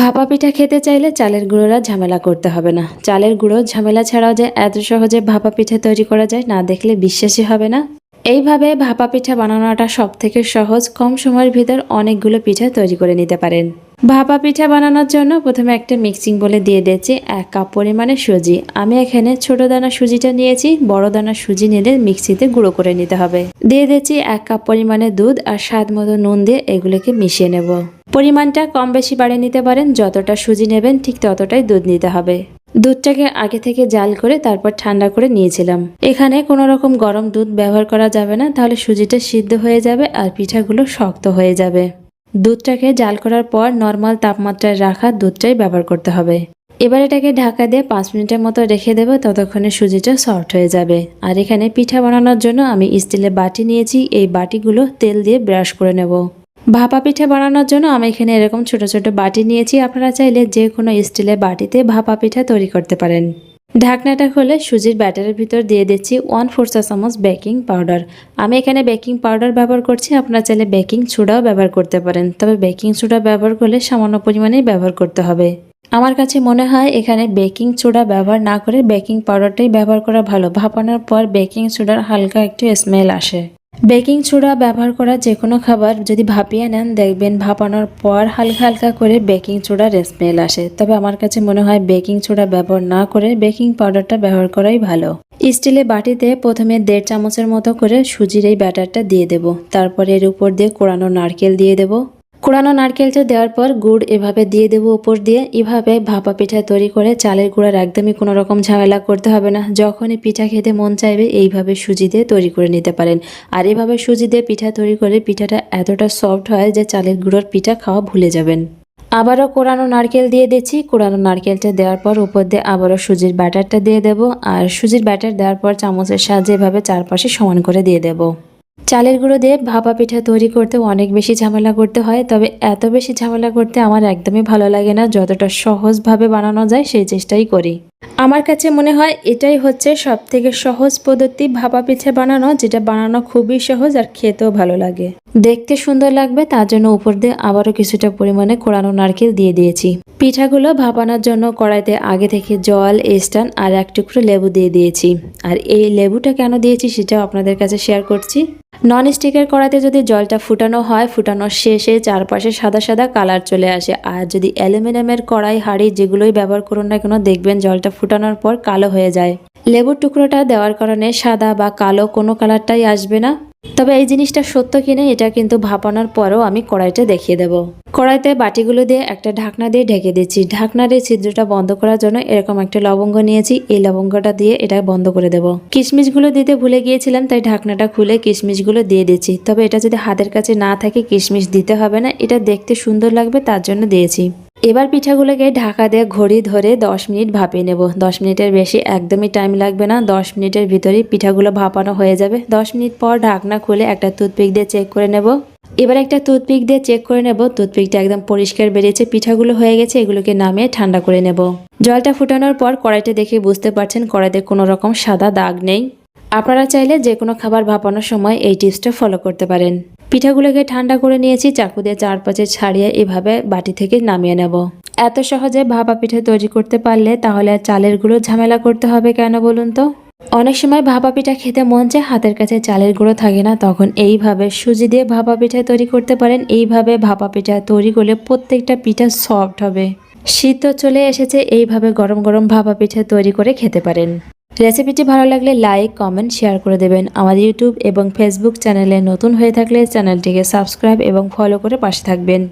ভাপা পিঠা খেতে চাইলে চালের গুঁড়োরা ঝামেলা করতে হবে না। চালের গুঁড়ো, ঝামেলা ছাড়াও যে এত সহজে ভাপা পিঠা তৈরি করা যায়, না দেখলে বিশ্বাসই হবে না। এইভাবে ভাপা পিঠা বানানোটা সব থেকে সহজ। কম সময়ের ভিতর অনেকগুলো পিঠা তৈরি করে নিতে পারেন। ভাপা পিঠা বানানোর জন্য প্রথমে একটা মিক্সিং বলে দিয়ে দিয়েছি এক কাপ পরিমাণে সুজি। আমি এখানে ছোট দানা সুজিটা নিয়েছি, বড় দানা সুজি নিলে মিক্সিতে গুঁড়ো করে নিতে হবে। দিয়ে দিয়েছি এক কাপ পরিমাণে দুধ আর স্বাদ মতো নুন দিয়ে এগুলোকে মিশিয়ে নেব। পরিমাণটা কম বেশি বাড়িয়ে নিতে পারেন, যতটা সুজি নেবেন ঠিক ততটাই দুধ নিতে হবে। দুধটাকে আগে থেকে জাল করে তারপর ঠান্ডা করে নিয়েছিলাম। এখানে কোনো রকম গরম দুধ ব্যবহার করা যাবে না, তাহলে সুজিটা সিদ্ধ হয়ে যাবে আর পিঠাগুলো শক্ত হয়ে যাবে। দুধটাকে জাল করার পর নর্মাল তাপমাত্রায় রাখা দুধটাই ব্যবহার করতে হবে। এবার এটাকে ঢাকা দিয়ে পাঁচ মিনিটের মতো রেখে দেবো, ততক্ষণে সুজিটা সফট হয়ে যাবে। আর এখানে পিঠা বানানোর জন্য আমি স্টিলের বাটি নিয়েছি, এই বাটিগুলো তেল দিয়ে ব্রাশ করে নেব। ভাপা পিঠা বানানোর জন্য আমি এখানে এরকম ছোট ছোট বাটি নিয়েছি, আপনারা চাইলে যে কোনো স্টিলের বাটিতে ভাপা পিঠা তৈরি করতে পারেন। ঢাকনাটা খুলে সুজির ব্যাটারের ভিতর দিয়ে দিচ্ছি ওয়ান ফোর চা চামচ বেকিং পাউডার। আমি এখানে বেকিং পাউডার ব্যবহার করছি, আপনার চাইলে বেকিং সোডাও ব্যবহার করতে পারেন। তবে বেকিং সোডা ব্যবহার করলে সামান্য পরিমাণেই ব্যবহার করতে হবে। আমার কাছে মনে হয় এখানে বেকিং সোডা ব্যবহার না করে বেকিং পাউডারটাই ব্যবহার করা ভালো। ভাপানোর পর বেকিং সোডার হালকা একটু স্মেল আসে। বেকিং সোডা ব্যবহার করা যে কোনো খাবার যদি ভাপিয়ে নেন, দেখবেন ভাপানোর পর হালকা হালকা করে বেকিং সোডার স্মেল আসে। তবে আমার কাছে মনে হয় বেকিং সোডা ব্যবহার না করে বেকিং পাউডারটা ব্যবহার করাই ভালো। স্টিলে বাটিতে প্রথমে দেড় চামচের মতো করে সুজির এই ব্যাটারটা দিয়ে দেব। তারপরে এর উপর দিয়ে কোরানো নারকেল দিয়ে দেব। কোরানো নারকেলটা দেওয়ার পর গুড় এভাবে দিয়ে দেবো উপর দিয়ে। এভাবে ভাপা পিঠা তৈরি করে চালের গুঁড়ার একদমই কোনো রকম ঝামেলা করতে হবে না। যখনই পিঠা খেতে মন চাইবে এইভাবে সুজি দিয়ে তৈরি করে নিতে পারেন। আর এভাবে সুজি দিয়ে পিঠা তৈরি করে পিঠাটা এতটা সফট হয় যে চালের গুঁড়োর পিঠা খাওয়া ভুলে যাবেন। আবারও কোরানো নারকেল দিয়ে দিচ্ছি। কোরানো নারকেলটা দেওয়ার পর উপর দিয়ে আবারও সুজির ব্যাটারটা দিয়ে দেব। আর সুজির ব্যাটার দেওয়ার পর চামচের সাহায্যে এভাবে চারপাশে সমান করে দিয়ে দেবো। চালের গুঁড়ো দিয়ে ভাপা পিঠা তৈরি করতে অনেক বেশি ঝামেলা করতে হয়, তবে এত বেশি ঝামেলা করতে আমার একদমই ভালো লাগে না। যতটা সহজভাবে বানানো যায় সেই চেষ্টাই করি। আমার কাছে মনে হয় এটাই হচ্ছে সব থেকে সহজ পদ্ধতি ভাপা পিঠা বানানো, যেটা বানানো খুবই সহজ আর খেতেও ভালো লাগে। দেখতে সুন্দর লাগবে, তার জন্য উপর দিয়ে আবারও কিছুটা পরিমাণে কোরানো নারকেল দিয়ে দিয়েছি। পিঠাগুলো ভাপানোর জন্য কড়াইতে আগে থেকে জল, স্টান আর এক টুকরো লেবু দিয়ে দিয়েছি। আর এই লেবুটা কেন দিয়েছি সেটাও আপনাদের কাছে শেয়ার করছি। নন স্টিকের কড়াতে যদি জলটা ফুটানো হয়, ফুটানোর শেষে চারপাশে সাদা সাদা কালার চলে আসে। আর যদি অ্যালুমিনিয়ামের কড়াই হাঁড়ি যেগুলোই ব্যবহার করুন না কেন, দেখবেন জলটা ফুটানোর পর কালো হয়ে যায়। লেবুর টুকরোটা দেওয়ার কারণে সাদা বা কালো কোনো কালারটাই আসবে না। তবে এই জিনিসটা সত্য কিনা এটা কিন্তু ভাপানোর পরেও আমি কড়াইটা দেখিয়ে দেব। কড়াইতে বাটিগুলো দিয়ে একটা ঢাকনা দিয়ে ঢেকে দিচ্ছি। ঢাকনার এই ছিদ্রটা বন্ধ করার জন্য এরকম একটা লবঙ্গ নিয়েছি। এই লবঙ্গটা দিয়ে এটা বন্ধ করে দেব। কিশমিশগুলো দিতে ভুলে গিয়েছিলাম, তাই ঢাকনাটা খুলে কিশমিশগুলো দিয়ে দিচ্ছি। তবে এটা যদি হাতের কাছে না থাকে, কিশমিশ দিতে হবে না। এটা দেখতে সুন্দর লাগবে, তার জন্য দিয়েছি। এবার পিঠাগুলোকে ঢাকা দিয়ে ঘড়ি ধরে দশ মিনিট ভাপিয়ে নেব। দশ মিনিটের বেশি একদমই টাইম লাগবে না। দশ মিনিটের ভিতরেই পিঠাগুলো ভাপানো হয়ে যাবে। দশ মিনিট পর ঢাকনা খুলে একটা টুথপিক দিয়ে চেক করে নেব। এবার একটা টুথপিক দিয়ে চেক করে নেব। টুথপিকটা একদম পরিষ্কার বেরিয়েছে, পিঠাগুলো হয়ে গেছে, এগুলোকে নামিয়ে ঠান্ডা করে নেব। জলটা ফুটানোর পর কড়াইটা দেখে বুঝতে পারছেন কড়াইতে কোনো রকম সাদা দাগ নেই। আপনারা চাইলে যে কোনো খাবার ভাপানোর সময় এই টিপসটা ফলো করতে পারেন। পিঠাগুলোকে ঠান্ডা করে নিয়েছি, চাকু দিয়ে চারপাশে ছাড়িয়ে এভাবে বাটি থেকে নামিয়ে নেব। এত সহজে ভাপা পিঠা তৈরি করতে পারলে তাহলে চালের গুঁড়ো ঝামেলা করতে হবে কেন বলুন তো? অনেক সময় ভাপা পিঠা খেতে মন চায় হাতের কাছে চালের গুঁড়ো থাকে না, তখন এইভাবে সুজি দিয়ে ভাপা পিঠা তৈরি করতে পারেন। এইভাবে ভাপা পিঠা তৈরি করলে প্রত্যেকটা পিঠা সফট হবে। শীত চলে এসেছে, এইভাবে গরম গরম ভাপা পিঠা তৈরি করে খেতে পারেন। রেসিপিটি ভালো লাগলে লাইক, কমেন্ট, শেয়ার করে দেবেন। আমাদের ইউটিউব এবং ফেসবুক চ্যানেলে নতুন হয়ে থাকলে চ্যানেলটিকে সাবস্ক্রাইব এবং ফলো করে পাশে থাকবেন।